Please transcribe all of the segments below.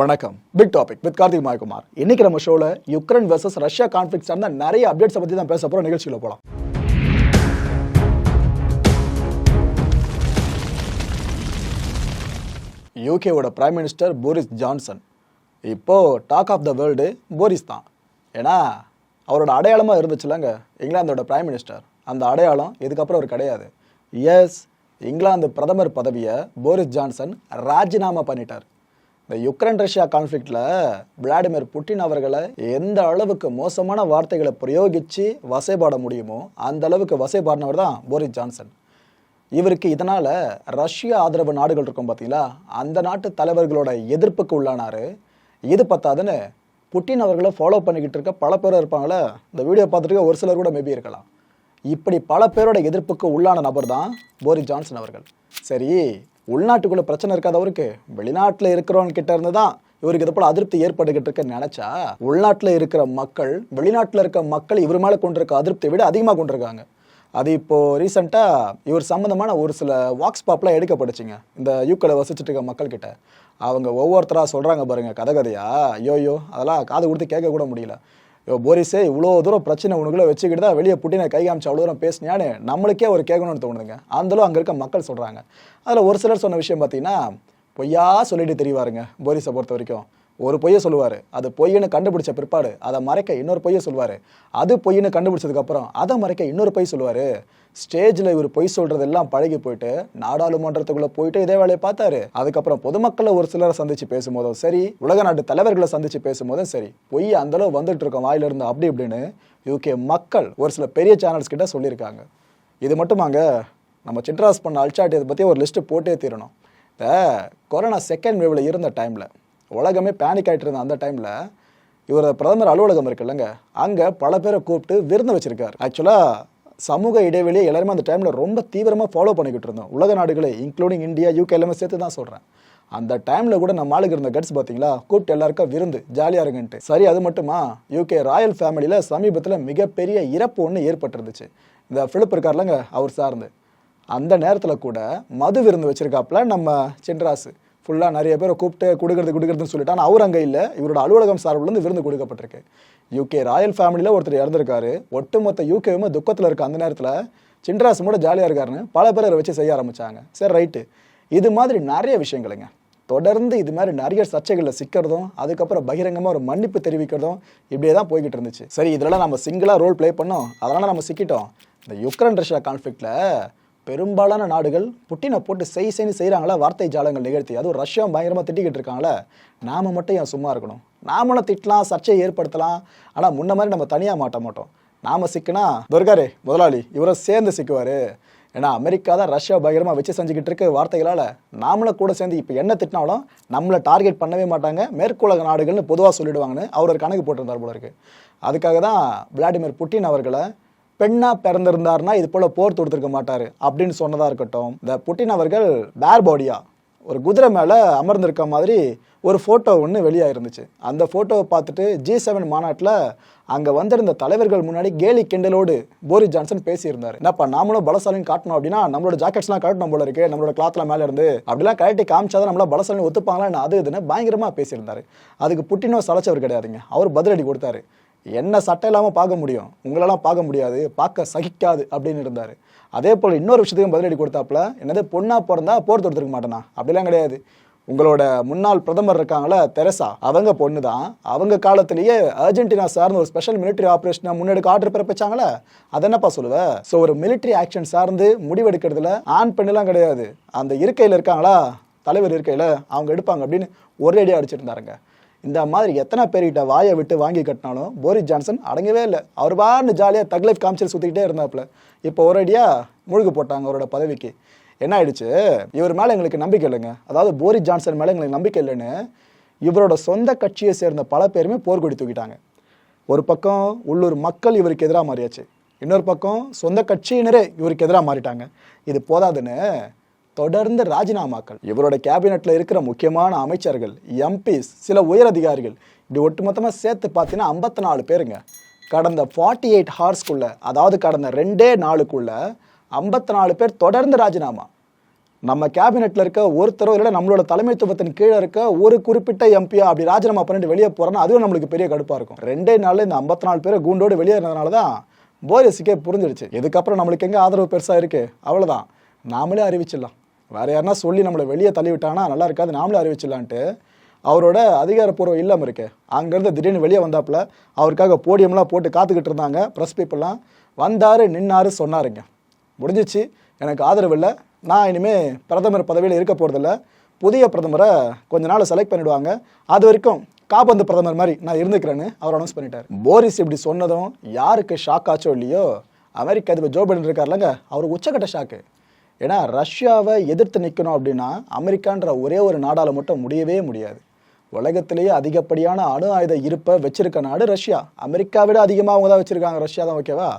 வணக்கம். Big topic with Karthik Mayakumar. இன்னைக்கு நம்ம ஷோல யுக்ரைன் வெர்சஸ் ரஷ்யா கான்ஃபிளிக் சார்ந்த நிறைய அப்டேட்ஸ் பத்தி தான் பேச போறோம். நிகழ்ச்சியில் போலாம். யூகேவோட பிரைம் மினிஸ்டர் போரிஸ் ஜான்சன் இப்போ talk of the world Boris தான். ஏன்னா அவரோட அடையாளமாக இருந்துச்சுலங்க இங்கிலாந்தோட பிரைம் மினிஸ்டர் அந்த அடையாளம் இதுக்கப்புறம் அவர் கிடையாது. எஸ் இங்கிலாந்து பிரதமர் பதவியை போரிஸ் ஜான்சன் ராஜினாமா பண்ணிட்டார். இந்த யுக்ரைன் ரஷ்யா கான்ஃப்ளிக்டில் விளாடிமிர் புட்டின் அவர்களை எந்த அளவுக்கு மோசமான வார்த்தைகளை பிரயோகித்து வசைபாட முடியுமோ அந்த அளவுக்கு வசைபாடினவர் தான் போரிஸ் ஜான்சன். இவருக்கு இதனால் ரஷ்ய ஆதரவு நாடுகள் இருக்கும் பார்த்தீங்களா அந்த நாட்டு தலைவர்களோட எதிர்ப்புக்கு உள்ளானாரு. இது பத்தாதுன்னு புட்டின் அவர்களை ஃபாலோ பண்ணிக்கிட்டு இருக்க பல பேர் இருப்பாங்களே? இந்த வீடியோ பார்த்துட்டு ஒரு சிலர் கூட மேபி இருக்கலாம். இப்படி பல பேரோட எதிர்ப்புக்கு உள்ளான நபர் தான் போரிஸ் ஜான்சன் அவர்கள். சரி உள்நாட்டுக்குள்ள பிரச்சனை இருக்காதவருக்கு வெளிநாட்டில் இருக்கிறவங்க கிட்ட இருந்து தான் இவருக்கு இது போல அதிருப்தி ஏற்பட்டுக்கிட்டு இருக்குன்னு நினைச்சா உள்நாட்டில் இருக்கிற மக்கள் வெளிநாட்டில் இருக்க மக்கள் இவர் மேலே கொண்டிருக்க அதிருப்தியை விட அதிகமாக கொண்டிருக்காங்க. அது இப்போ ரீசெண்டாக இவர் சம்மந்தமான ஒரு சில வாக்ஸ் பாப்லாம் எடுக்கப்படுச்சுங்க இந்த யூக்கில் வசிச்சுட்டு இருக்க மக்கள்கிட்ட. அவங்க ஒவ்வொருத்தராக சொல்கிறாங்க பாருங்கள் கதை கதையா ஐயோ அதெல்லாம் காது கொடுத்து கேட்க கூட முடியல. போரிஸே இவ்வளோ தூரம் பிரச்சனை உனக்குள்ளே வச்சுக்கிட்டு தான் வெளியே புட்டினை கை காமிச்சு அவ்வளோ தூரம் பேசினியான்னு நம்மளுக்கே ஒரு கேட்கணும்னு தோணுதுங்க. அந்தளவு அங்கே இருக்க மக்கள் சொல்கிறாங்க அதில் ஒரு சிலர் சொன்ன விஷயம் பார்த்தீங்கன்னா பொய்யா சொல்லிட்டு தெரிவாருங்க போரிஸை பொறுத்த வரைக்கும். ஒரு பொய்யை சொல்லுவார். அது பொய்ன்னு கண்டுபிடிச்ச பிற்பாடு அதை மறைக்க இன்னொரு பொய்யை சொல்லுவார். அது பொய்ன்னு கண்டுபிடிச்சதுக்கப்புறம் அதை மறைக்க இன்னொரு பொய் சொல்லுவார். ஸ்டேஜில் இவர் பொய் சொல்கிறதெல்லாம் எல்லாம் பழகி போயிட்டு நாடாளுமன்றத்துக்குள்ளே போயிட்டு இதே வேலையை பார்த்தாரு. அதுக்கப்புறம் பொதுமக்களை ஒரு சிலரை சந்தித்து பேசும்போதும் சரி உலக நாட்டு தலைவர்களை சந்தித்து பேசும்போதும் சரி பொய் அந்தளவு வந்துட்டு இருக்கோம் வாயிலிருந்து அப்படி இப்படின்னு யூகே மக்கள் ஒரு சில பெரிய சேனல்ஸ் கிட்ட சொல்லியிருக்காங்க. இது மட்டுமாங்க நம்ம சிட்ராஸ் பண்ண அல்சாட்டியதை பற்றி ஒரு லிஸ்ட்டு போட்டே தீரணும். இந்த கொரோனா செகண்ட் வேவில் இருந்த டைமில் உலகமே பேனிக் ஆகிட்டு இருந்த அந்த டைமில் இவர் பிரதமர் அலுவலகம் இருக்குல்லங்க. அங்கே பல பேரை கூப்பிட்டு விருந்து வச்சுருக்காரு. ஆக்சுவலாக சமூக இடைவெளியை எல்லாருமே அந்த டைமில் ரொம்ப தீவிரமாக ஃபாலோ பண்ணிக்கிட்டு இருந்தோம். உலக நாடுகளை இன்க்ளூடிங் இந்தியா யூகே எல்லாமே சேர்த்து தான் சொல்கிறேன் அந்த டைமில் கூட நம்ம ஆளுக்கு இருந்த கட்ஸ் பார்த்தீங்களா கூப்பிட்டு எல்லாருக்கும் விருந்து ஜாலியாக இருங்கன்ட்டு. சரி அது மட்டுமா? யூகே ராயல் ஃபேமிலியில் சமீபத்தில் மிகப்பெரிய இறப்பு ஒன்று ஏற்பட்டிருந்துச்சு. இந்த ஃபிலிப் இருக்கார்லங்க அவர் சார்ந்து. அந்த நேரத்தில் கூட மது விருந்து வச்சிருக்காப்புல நம்ம சென்ட்ராஸு ஃபுல்லாக நிறைய பேரை கூப்பிட்டு கொடுக்கறது கொடுக்கறதுன்னு சொல்லிட்டு ஆனால் அவர் அங்கே இல்லை. இவரோட அலுவலகம் சார்பிலேருந்து விருந்து கொடுக்கப்பட்டிருக்கு. யூகே ராயல் ஃபேமிலியில் ஒருத்தர் இறந்துருக்காரு. ஒட்டுமொத்த யூகேவுமே துக்கத்தில் இருக்க அந்த நேரத்தில் சின்ராஸ் கூட ஜாலியாக இருக்காருன்னு பல பேர் அதை வச்சு செய்ய ஆரம்பிச்சாங்க. சரி ரைட்டு இது மாதிரி நிறைய விஷயங்களுங்க. தொடர்ந்து இது மாதிரி நிறைய சர்ச்சைகளில் சிக்கிறதும் அதுக்கப்புறம் பகிரங்கமாக ஒரு மன்னிப்பு தெரிவிக்கிறதும் இப்படியே தான் போய்கிட்டு இருந்துச்சு. சரி இதெல்லாம் நம்ம சிங்கிளாக ரோல் ப்ளே பண்ணோம். அதனால் நம்ம சிக்கிட்டோம். இந்த யுக்ரைன் ரஷ்யா கான்ஃப்ளிக்டில் பெரும்பாலான நாடுகள் புட்டினை போட்டு செய் செய்னு செய்கிறாங்களா வார்த்தை ஜாலங்கள் நிகழ்த்தி. அதுவும் ரஷ்யா பயங்கரமாக திட்டிக்கிட்டு இருக்காங்களே? நாம் மட்டும் ஏன் சும்மா இருக்கணும்? நாமளும் திட்டலாம் சர்ச்சையை ஏற்படுத்தலாம். ஆனால் முன்ன மாதிரி நம்ம தனியாக மாட்ட மாட்டோம். நாம் சிக்கினா துர்காரே முதலாளி இவரை சேர்ந்து சிக்குவார். ஏன்னா அமெரிக்கா தான் ரஷ்யா பயங்கரமாக வச்சு செஞ்சுக்கிட்டு இருக்க வார்த்தைகளால். நாமளும் கூட சேர்ந்து இப்போ என்ன திட்டினாலும் நம்மளை டார்கெட் பண்ணவே மாட்டாங்க. மேற்குலக நாடுகள்னு பொதுவாக சொல்லிடுவாங்கன்னு அவர் ஒரு கணக்கு போட்டிருந்தார் போல இருக்குது அதுக்காக தான் விளாடிமிர் புட்டின் அவர்களை பெண்ணா பிறந்திருந்தார்னா இது போல போர் தொடுத்திருக்க மாட்டாரு அப்படின்னு சொன்னதா இருக்கட்டும். இந்த புட்டின் அவர்கள் பேர் பாடியா ஒரு குதிரை மேல அமர்ந்திருக்க மாதிரி ஒரு போட்டோ ஒன்று வெளியாக இருந்துச்சு அந்த போட்டோவை பார்த்துட்டு ஜி செவன் மாநாட்டில் அங்கே வந்திருந்த தலைவர்கள் முன்னாடி கேலி கிண்டலோடு போரிஸ் ஜான்சன் பேசியிருந்தார். என்னப்பா நாமளும் பலசாலின்னு காட்டணும் அப்படின்னா நம்மளோட ஜாக்கெட்ஸ்லாம் கட்டணும் போல இருக்கு நம்மளோட கிளாத்லாம் மேலே இருந்து. அப்படிலாம் கழட்டி காமிச்சாதான் நம்மள பலசாலின்னு ஒத்துப்பாங்களா அது இதுன்னு பயங்கரமாக பேசியிருந்தார். அதுக்கு புட்டினோ சலைச்சவர் கிடையாதுங்க. அவர் பதிலடி கொடுத்தாரு. என்ன சட்டை இல்லாமல் பார்க்க முடியும். உங்களெல்லாம் பார்க்க முடியாது. பார்க்க சகிக்காது அப்படின்னு இருந்தார். அதே போல் இன்னொரு விஷயத்துக்கும் பதிலடி கொடுத்தாப்புல என்னது பொண்ணாக பிறந்தா போர் தொடுத்துருக்க மாட்டேனா? அப்படிலாம் கிடையாது. உங்களோட முன்னாள் பிரதமர் இருக்காங்களே தெரசா? அவங்க பொண்ணு தான் அவங்க காலத்திலேயே அர்ஜென்டினா சார்ந்த ஒரு ஸ்பெஷல் மிலிட்டரி ஆப்ரேஷனை முன்னெடுக்க ஆர்டர் பிறப்பிச்சாங்களே அது என்னப்பா சொல்லுவ? ஸோ ஒரு மிலிட்டரி ஆக்ஷன் சார்ந்து முடிவெடுக்கிறதுல ஆண் பெண்ணெல்லாம் கிடையாது. அந்த இருக்கையில் இருக்காங்களா? தலைவர் இருக்கையில் அவங்க எடுப்பாங்க அப்படின்னு ஒரேடியாக அடிச்சிருந்தாருங்க இந்த மாதிரி எத்தனை பேர்கிட்ட வாயை விட்டு வாங்கி கட்டினாலும் போரிஸ் ஜான்சன் அடங்கவே இல்லை. அவர் பாருன்னு ஜாலியாக தக்லைஃப் காமிச்சிட்டு சுற்றிக்கிட்டே இருந்தாப்புல. இப்போ ஒரேடியாக முழுகு போட்டாங்க அவரோட பதவிக்கு. என்ன ஆயிடுச்சு? இவர் மேலே எங்களுக்கு நம்பிக்கை இல்லைங்க. அதாவது போரிஸ் ஜான்சன் மேலே எங்களுக்கு நம்பிக்கை இல்லைன்னு இவரோட சொந்த கட்சியை சேர்ந்த பல பேருமே போர்க்கொடி தூக்கிட்டாங்க. ஒரு பக்கம் உள்ளூர் மக்கள் இவருக்கு எதிராக மாறியாச்சு. இன்னொரு பக்கம் சொந்த கட்சியினரே இவருக்கு எதிராக மாறிட்டாங்க. இது போதாதுன்னு தொடர்ந்து ராஜினாமாக்கள். இவரோட கேபினெட்டில் இருக்கிற முக்கியமான அமைச்சர்கள் எம்பிஸ் சில உயர் அதிகாரிகள் இப்படி ஒட்டுமொத்தமாக சேர்த்து பார்த்தீங்கன்னா ஐம்பத்தி நாலு பேருங்க. கடந்த ஃபார்ட்டி எயிட் ஹார்ஸ்க்குள்ள அதாவது கடந்த ரெண்டே நாளுக்குள்ள ஐம்பத்தி நாலு பேர் தொடர்ந்து ராஜினாமா. நம்ம கேபினெட்டில் இருக்க ஒருத்தரோ இல்லை நம்மளோட தலைமைத்துவத்தின் கீழே இருக்க ஒரு குறிப்பிட்ட எம்பியா அப்படி ராஜினாமா பண்ணிட்டு வெளியே போகிறோன்னா அதுவும் நம்மளுக்கு பெரிய கடுப்பாக இருக்கும். ரெண்டே நாளில் இந்த ஐம்பத்தி நாலு பேரை கூண்டோடு வெளியேறதுனால தான் போரிஸுக்கே புரிஞ்சிடுச்சு. இதுக்கப்புறம் நம்மளுக்கு எங்கே ஆதரவு பெருசாக இருக்கு? அவ்வளோதான் நாமளே அறிவிச்சிடலாம். வேறு யாருன்னா சொல்லி நம்மளை வெளியே தள்ளி விட்டானா நல்லா இருக்காது நாமளே அறிவிச்சிடலான்ட்டு. அவரோட அதிகாரப்பூர்வ இல்லம் இருக்கு. அங்கேருந்து திடீர்னு வெளியே வந்தாப்புல அவருக்காக போடியம்லாம் போட்டு காத்துக்கிட்டு இருந்தாங்க. ப்ரெஸ் பீப்புளெலாம் வந்தார் நின்னாரு சொன்னாருங்க. முடிஞ்சிச்சு. எனக்கு ஆதரவு இல்லை. நான் இனிமேல் பிரதமர் பதவியில் இருக்க போகிறதில்ல புதிய பிரதமரை கொஞ்ச நாள் செலக்ட் பண்ணிடுவாங்க. அது வரைக்கும் காபந்து பிரதமர் மாதிரி நான் இருந்துக்கிறேன்னு அவர் அனௌன்ஸ் பண்ணிட்டார். போரிஸ் இப்படி சொன்னதும் யாருக்கு ஷாக் ஆச்சோ இல்லையோ? அமெரிக்க அதிபர் ஜோ பைடன் இருக்கார்லங்க அவர் உச்சக்கட்ட ஷாக்கு ஏன்னா ரஷ்யாவை எதிர்த்து நிற்கணும் அப்படின்னா அமெரிக்கான்ற ஒரே ஒரு நாடால் மட்டும் முடியவே முடியாது. உலகத்திலேயே அதிகப்படியான அணு ஆயுத இருப்பை வச்சிருக்க நாடு ரஷ்யா. அமெரிக்கா விட அதிகமாக அவங்க தான் வச்சிருக்காங்க. ரஷ்யா தான் ஓகேவா?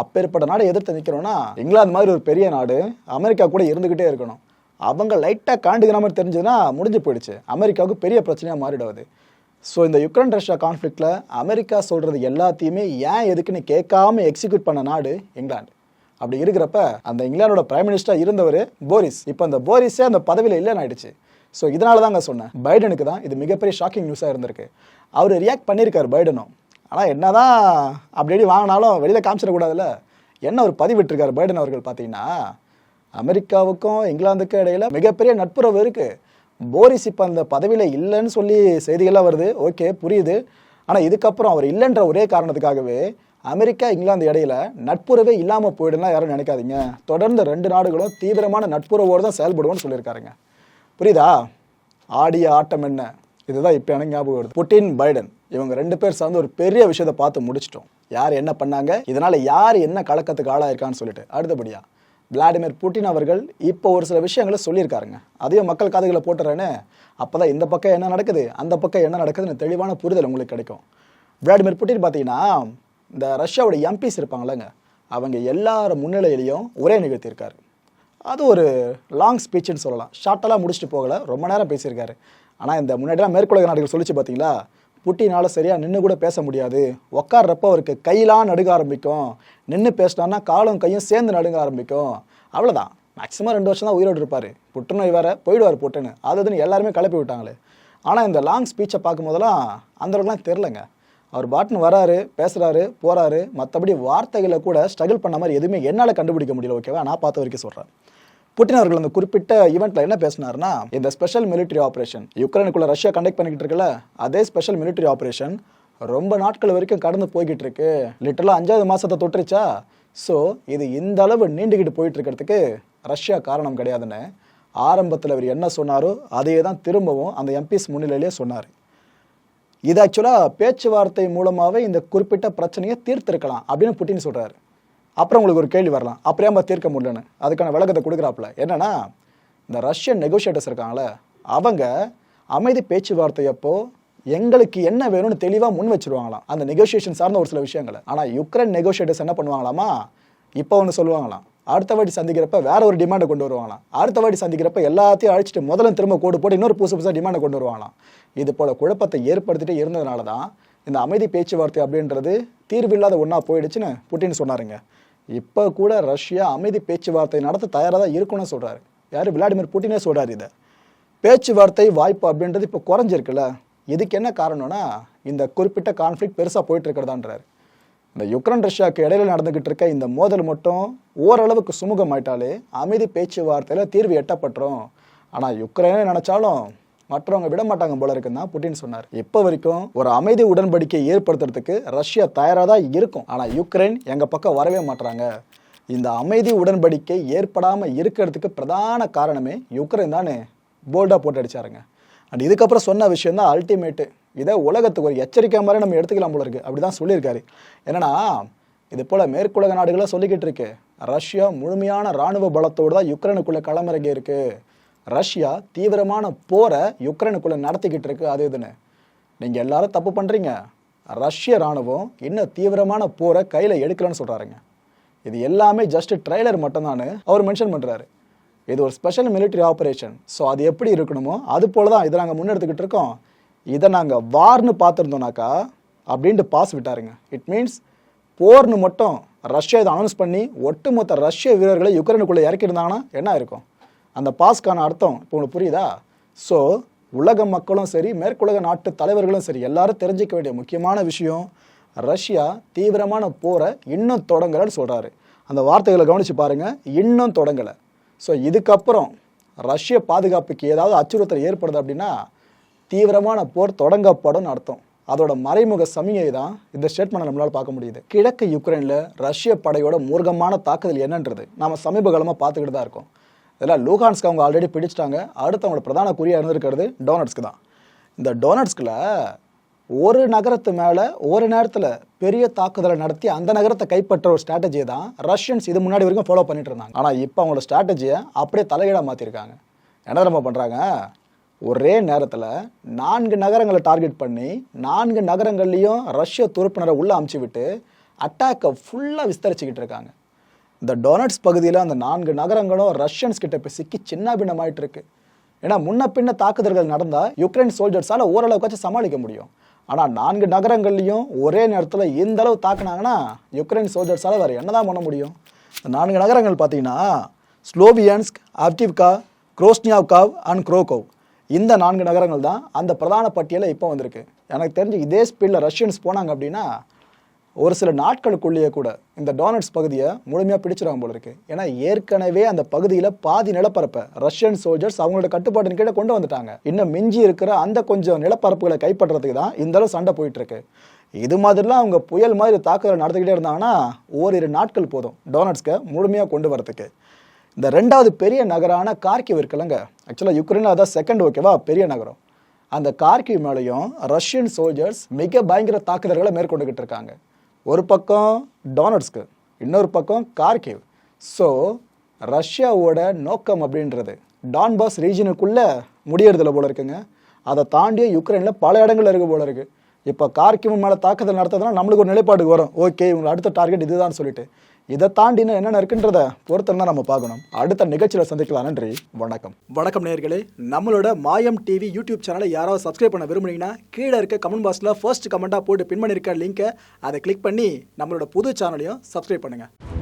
அப்பேற்பட்ட நாடை எதிர்த்து நிற்கிறோன்னா இங்கிலாந்து மாதிரி ஒரு பெரிய நாடு அமெரிக்கா கூட இருந்துக்கிட்டே இருக்கணும். அவங்க லைட்டாக காண்டுக்கிற மாதிரி தெரிஞ்சதுன்னா முடிஞ்சு போயிடுச்சு. அமெரிக்காவுக்கு பெரிய பிரச்சனையாக மாறிடுவது. ஸோ இந்த யுக்ரைன் ரஷ்யா கான்ஃப்ளிக்டில் அமெரிக்கா சொல்கிறது எல்லாத்தையுமே ஏன் எதுக்குன்னு கேட்காம எக்ஸிக்யூட் பண்ண நாடு இங்கிலாந்து. அப்படி இருக்கிறப்ப அந்த இங்கிலாந்தோட பிரைம் மினிஸ்டர் இருந்தவர் போரிஸ். இப்போ அந்த போரிஸே அந்த பதவியில் இல்லைன்னு ஆயிடுச்சு. ஸோ இதனால தாங்க சொன்னேன். பைடனுக்கு தான் இது மிகப்பெரிய ஷாக்கிங் நியூஸாக இருந்திருக்கு. அவர் ரியாக்ட் பண்ணியிருக்காரு பைடனும். ஆனால் என்ன தான் அப்படி வாங்கினாலும் வெளியில் காமிச்சிடக்கூடாதுல்ல? என்ன ஒரு பதிவிட்டிருக்காரு பைடன் அவர்கள் பார்த்தீங்கன்னா அமெரிக்காவுக்கும் இங்கிலாந்துக்கும் இடையில மிகப்பெரிய நட்புறவு இருக்குது போரிஸ் இப்போ அந்த பதவியில் இல்லைன்னு சொல்லி செய்திகள்லாம் வருது. ஓகே புரியுது. ஆனால் இதுக்கப்புறம் அவர் இல்லைன்ற ஒரே காரணத்துக்காகவே அமெரிக்கா இங்கிலாந்து இடையில நட்புறவே இல்லாமல் போயிடுனா யாரும் நினைக்காதீங்க. தொடர்ந்து ரெண்டு நாடுகளும் தீவிரமான நட்புறவோடு தான் செயல்படுவோம்னு சொல்லியிருக்காருங்க. புரியுதா? ஆடிய ஆட்டம் என்ன? இதுதான் இப்போ எனக்கு ஞாபகம் வருது. புட்டின் பைடன் இவங்க ரெண்டு பேர் சேர்ந்து ஒரு பெரிய விஷயத்தை பார்த்து முடிச்சிட்டோம். யார் என்ன பண்ணாங்க? இதனால் யார் என்ன கலக்கத்துக்கு ஆளாயிருக்கான்னு சொல்லிட்டு. அடுத்தபடியாக விளாடிமிர் புட்டின் அவர்கள் இப்போ ஒரு சில விஷயங்களை சொல்லியிருக்காருங்க. அதையும் மக்கள் காதுகளை போட்டுறேன்னு அப்பதான் இந்த பக்கம் என்ன நடக்குது? அந்த பக்கம் என்ன நடக்குதுன்னு தெளிவான புரிதல் உங்களுக்கு கிடைக்கும். விளாடிமிர் புட்டின் பார்த்தீங்கன்னா இந்த ரஷ்யாவோட எம்பிஸ் இருப்பாங்களேங்க அவங்க எல்லார முன்னிலையிலையும் ஒரே நிகழ்த்தியிருக்காரு. அது ஒரு லாங் ஸ்பீச்னு சொல்லலாம். ஷார்ட்டெல்லாம் முடிச்சுட்டு போகலை ரொம்ப நேரம் பேசியிருக்காரு. ஆனால் இந்த முன்னாடிலாம் மேற்குலக நாடுகள் சொல்லிச்சு பார்த்தீங்களா புட்டினால் சரியாக நின்று கூட பேச முடியாது. உட்கார்றப்ப அவருக்கு கையெல்லாம் நடுங்க ஆரம்பிக்கும். நின்று பேசினான்னா காலும் கையும் சேர்ந்து நடுங்க ஆரம்பிக்கும். அவ்வளோதான் மேக்ஸிமம் ரெண்டு வருஷம் தான் உயிரோடு இருப்பார். புற்றுநோய் வேறு போயிடுவார் புட்டுன்னு. அது இதுன்னு எல்லாருமே கிளப்பி விட்டாங்களே. ஆனால் இந்த லாங் ஸ்பீச்சை பார்க்கும்போதெல்லாம் அந்த அளவுக்குலாம் தெரிலங்க. அவர் பாட்டுன்னு வராரு பேசுறாரு போறாரு. மற்றபடி வார்த்தைகளை கூட ஸ்ட்ரகிள் பண்ண மாதிரி எதுவுமே என்னால் கண்டுபிடிக்க முடியல ஓகேவா நான் பார்த்த வரைக்கும் சொல்கிறேன் புட்டின் அவர்கள் அந்த குறிப்பிட்ட ஈவெண்ட்ல என்ன பேசினார்னா இந்த ஸ்பெஷல் மிலிட்டரி ஆப்ரேஷன் யுக்ரைனுக்குள்ள ரஷ்யா கண்டக்ட் பண்ணிக்கிட்டு இருக்கல அதே ஸ்பெஷல் மிலிட்டரி ஆப்ரேஷன் ரொம்ப நாட்கள் வரைக்கும் கடந்து போய்கிட்டு இருக்கு லிட்டரலாக அஞ்சாவது மாதத்தை தொட்டுருச்சா? ஸோ இது இந்த அளவு நீண்டுகிட்டு போயிட்டு இருக்கிறதுக்கு ரஷ்யா காரணம் கிடையாதுன்னு ஆரம்பத்தில் அவர் என்ன சொன்னாரோ அதையே தான் திரும்பவும் அந்த எம்பிஸ் முன்னிலையிலே சொன்னார். இது ஆக்சுவலாக பேச்சுவார்த்தை மூலமாகவே இந்த குறிப்பிட்ட பிரச்சனையை தீர்த்திருக்கலாம் அப்படின்னு புட்டின் சொல்கிறாரு அப்புறம் உங்களுக்கு ஒரு கேள்வி வரலாம். அப்புறம் நம்ம தீர்க்க முடியலன்னு. அதுக்கான விளக்கத்தை கொடுக்குறாப்புல. என்னன்னா இந்த ரஷ்யன் நெகோஷியேட்டர்ஸ் இருக்காங்களே அவங்க அமைதி பேச்சுவார்த்தையப்போ எங்களுக்கு என்ன வேணும்னு தெளிவாக முன் வச்சிருவாங்களாம். அந்த நெகோஷியேஷன் சார்ந்த ஒரு சில விஷயங்களை. ஆனால் யுக்ரைன் நெகோஷியேட்டர்ஸ் என்ன பண்ணுவாங்களாமா இப்போ ஒன்று சொல்லுவாங்களாம். அடுத்த வாட்டி சந்திக்கிறப்ப வேற ஒரு டிமாண்டை கொண்டு வருவாங்களாம். அடுத்த வாட்டி சந்திக்கிறப்ப எல்லாத்தையும் அழிச்சிட்டு முதல்ல திரும்ப கோடு போட்டு இன்னொரு புதுசு புதுசாக டிமாண்டை கொண்டு வருவாங்களாம். இது போல குழப்பத்தை ஏற்படுத்திட்டு இருந்ததுனால தான் இந்த அமைதி பேச்சுவார்த்தை அப்படின்றது தீர்வில்லாத ஒன்றா போயிடுச்சுன்னு புட்டின் சொன்னாருங்க. இப்போ கூட ரஷ்யா அமைதி பேச்சுவார்த்தை நடத்த தயாராக தான் இருக்கும்னு சொல்கிறாரு யார்? விளாடிமிர் புட்டினே சொல்கிறார் இதை. பேச்சுவார்த்தை வாய்ப்பு அப்படின்றது இப்போ குறைஞ்சிருக்குல்ல. இதுக்கு என்ன காரணம்னா இந்த குறிப்பிட்ட கான்ஃப்ளிக் பெருசாக போயிட்டு இருக்கிறதான்றாரு. இந்த யுக்ரைன் ரஷ்யாவுக்கு இடையில நடந்துகிட்டு இருக்க இந்த மோதல் மட்டும் ஓரளவுக்கு சுமூகமாயிட்டாலே அமைதி பேச்சுவார்த்தையில் தீர்வு எட்டப்பட்டுரும். ஆனால் யுக்ரைனே நினைச்சாலும் மற்றவங்க விட மாட்டாங்க போல இருக்குன்னு தான் புட்டின் சொன்னார். இப்போ வரைக்கும் ஒரு அமைதி உடன்படிக்கையை ஏற்படுத்துறதுக்கு ரஷ்யா தயாராக தான் இருக்கும். ஆனால் யுக்ரைன் எங்கள் பக்கம் வரவே மாட்றாங்க. இந்த அமைதி உடன்படிக்கை ஏற்படாமல் இருக்கிறதுக்கு பிரதான காரணமே யுக்ரைன் தானே. போல்டாக போட்டு அடிச்சாருங்க. அண்ட் இதுக்கப்புறம் சொன்ன விஷயம் தான் அல்டிமேட்டு இதை உலகத்துக்கு ஒரு எச்சரிக்கை மாதிரி நம்ம எடுத்துக்கலாம் போல இருக்கு. அப்படிதான் சொல்லியிருக்காரு. என்னன்னா இது போல மேற்குலக நாடுகளாக சொல்லிக்கிட்டு இருக்கு. ரஷ்யா முழுமையான ராணுவ பலத்தோடு தான் யுக்ரைனுக்குள்ள களமிறங்கி இருக்கு. ரஷ்யா தீவிரமான போரை யுக்ரைனுக்குள்ள நடத்திக்கிட்டு இருக்கு. அது இதுன்னு நீங்க எல்லாரும் தப்பு பண்றீங்க. ரஷ்ய ராணுவம் இன்னும் தீவிரமான போரை கையில எடுக்கலன்னு சொல்றாருங்க. இது எல்லாமே ஜஸ்ட் ட்ரைலர் மட்டும்தான் அவர் மென்ஷன் பண்றாரு. இது ஒரு ஸ்பெஷல் மிலிட்டரி ஆபரேஷன் ஸோ அது எப்படி இருக்கணுமோ அது போல தான் இதை நாங்கள் முன்னெடுத்துக்கிட்டு இருக்கோம். இதை நாங்கள் வார்னு பார்த்துருந்தோம்னாக்கா அப்படின்ட்டு பாஸ் விட்டாருங்க. இட் மீன்ஸ் போர்னு மட்டும் ரஷ்யா இதை அனௌன்ஸ் பண்ணி ஒட்டுமொத்த ரஷ்ய வீரர்களை யுக்ரைனுக்குள்ளே இறக்கியிருந்தாங்கன்னா என்ன இருக்கும் அந்த பாஸ்க்கான அர்த்தம் இப்போ உங்களுக்கு புரியுதா? ஸோ உலக மக்களும் சரி மேற்குலக நாட்டு தலைவர்களும் சரி எல்லாரும் தெரிஞ்சிக்க வேண்டிய முக்கியமான விஷயம் ரஷ்யா தீவிரமான போரை இன்னும் தொடங்கலைன்னு சொல்கிறாரு அந்த வார்த்தைகளை கவனித்து பாருங்கள் இன்னும் தொடங்கலை. ஸோ இதுக்கப்புறம் ரஷ்ய பாதுகாப்புக்கு ஏதாவது அச்சுறுத்தல் ஏற்படுது அப்படின்னா தீவிரமான போர் தொடங்கப்படும் அர்த்தம். அதோட மறைமுக சமிகை தான் இந்த ஸ்டேட்மெண்ட் நம்மளால் பார்க்க முடியுது. கிழக்கு யுக்ரைனில் ரஷ்ய படையோட மூர்க்கமான தாக்குதல் என்னன்றது நம்ம சமீப காலமாக பார்த்துக்கிட்டு தான் இருக்கோம். இதில் லூகான்ஸ்க்கு அவங்க ஆல்ரெடி பிடிச்சிட்டாங்க. அடுத்து அவங்களோட பிரதான குறியாக இருந்திருக்கிறது டோனட்ஸ்க்கு தான். இந்த டோனட்ஸ்கில் ஒரு நகரத்து மேலே ஒரு நேரத்தில் பெரிய தாக்குதலை நடத்தி அந்த நகரத்தை கைப்பற்ற ஒரு ஸ்ட்ராட்டஜியை தான் ரஷ்யன்ஸ் இது முன்னாடி வரைக்கும் ஃபாலோ பண்ணிட்டு இருந்தாங்க. ஆனால் இப்போ அவங்களோட ஸ்ட்ராட்டஜியை அப்படியே தலையீடாக மாற்றிருக்காங்க என்ன நம்ம பண்ணுறாங்க ஒரே நேரத்தில் நான்கு நகரங்களை டார்கெட் பண்ணி நான்கு நகரங்கள்லையும் ரஷ்ய துருப்பினரை உள்ளே அமுச்சு விட்டு அட்டாக்கை ஃபுல்லாக விஸ்தரிச்சுக்கிட்டு இருக்காங்க. இந்த டொனட்ஸ் பகுதியில் அந்த நான்கு நகரங்களும் ரஷ்யன்ஸ் கிட்ட இப்போ சிக்கி சின்ன பின்னமாயிட்டு இருக்கு. ஏன்னா முன்ன பின்ன தாக்குதல்கள் நடந்தால் யுக்ரைன் சோல்ஜர்ஸால் ஓரளவுக்காச்சும் சமாளிக்க முடியும். ஆனால் நான்கு நகரங்கள்லையும் ஒரே நேரத்தில் இந்த அளவு தாக்குனாங்கன்னா யுக்ரைன் சோல்ஜர்ஸால் வேறு என்ன தான் பண்ண முடியும்? இந்த நான்கு நகரங்கள் பார்த்தீங்கன்னா ஸ்லோவியன்ஸ்க் அப்டிவ்கா குரோஸ்னியாவ்காவ் அண்ட் குரோகோவ் இந்த நான்கு நகரங்கள் தான் அந்த பிரதான பட்டியலில் இப்போ வந்திருக்கு. எனக்கு தெரிஞ்சு இதே ஸ்பீடில் ரஷ்யன்ஸ் போனாங்க அப்படின்னா ஒரு சில நாட்களுக்குள்ளேயே கூட இந்த டோனட்ஸ் பகுதியை முழுமையாக பிடிச்சிருவாங்க போல இருக்கு. ஏன்னா ஏற்கனவே அந்த பகுதியில் பாதி நிலப்பரப்பை ரஷ்யன் சோல்ஜர்ஸ் அவங்களோட கட்டுப்பாட்டின் கீழே கொண்டு வந்துட்டாங்க. இன்னும் மிஞ்சி இருக்கிற அந்த கொஞ்சம் நிலப்பரப்புகளை கைப்பற்றுறதுக்கு தான் இந்த அளவு சண்டை போயிட்டு இருக்கு இது மாதிரிலாம் அவங்க புயல் மாதிரி தாக்குதல் நடத்திக்கிட்டே இருந்தாங்கன்னா ஓரிரு நாட்கள் போதும் டோனட்ஸ்க்கு முழுமையாக கொண்டு வரதுக்கு. இந்த ரெண்டாவது பெரிய நகரான கார்கிவ் இருக்குல்லங்க. ஆக்சுவலாக யுக்ரைனில் அதான் செகண்ட் ஓகேவா பெரிய நகரம். அந்த கார்கிவ் மேலேயும் ரஷ்யன் சோல்ஜர்ஸ் மிக பயங்கர தாக்குதல்களை மேற்கொண்டுகிட்டு இருக்காங்க. ஒரு பக்கம் டோனட்ஸ்க்கு இன்னொரு பக்கம் கார்கிவ் ஸோ ரஷ்யாவோட நோக்கம் அப்படின்றது டான்பாஸ் ரீஜனுக்குள்ளே முடியறதில் போல இருக்குங்க. அதை தாண்டியே யுக்ரைனில் பல இடங்கள்ல இருக்குது போல இருக்குது இப்போ கார்கிவ் மேலே தாக்குதல் நடத்துறதுனா நம்மளுக்கு ஒரு நிலைப்பாடுக்கு வரும். ஓகே இவங்க அடுத்த டார்கெட் இதுதான் சொல்லிட்டு. இதை தாண்டி என்னென்ன இருக்குன்றத பொறுத்தனா நம்ம பார்க்கணும். அடுத்த நிகழ்ச்சியில் சந்திக்கலாம். நன்றி. வணக்கம். வணக்கம் நேர்களே நம்மளோட மாயம் டிவி யூடியூப் சேனலை யாராவது சப்ஸ்கிரைப் பண்ண விரும்புனீங்கன்னா கீழே இருக்க கமெண்ட் பாக்ஸில் ஃபர்ஸ்ட் கமெண்ட்டாக போட்டு பின் பண்ணியிருக்க லிங்க்கை அதை கிளிக் பண்ணி நம்மளோட புது சேனலையும் சப்ஸ்கிரைப் பண்ணுங்கள்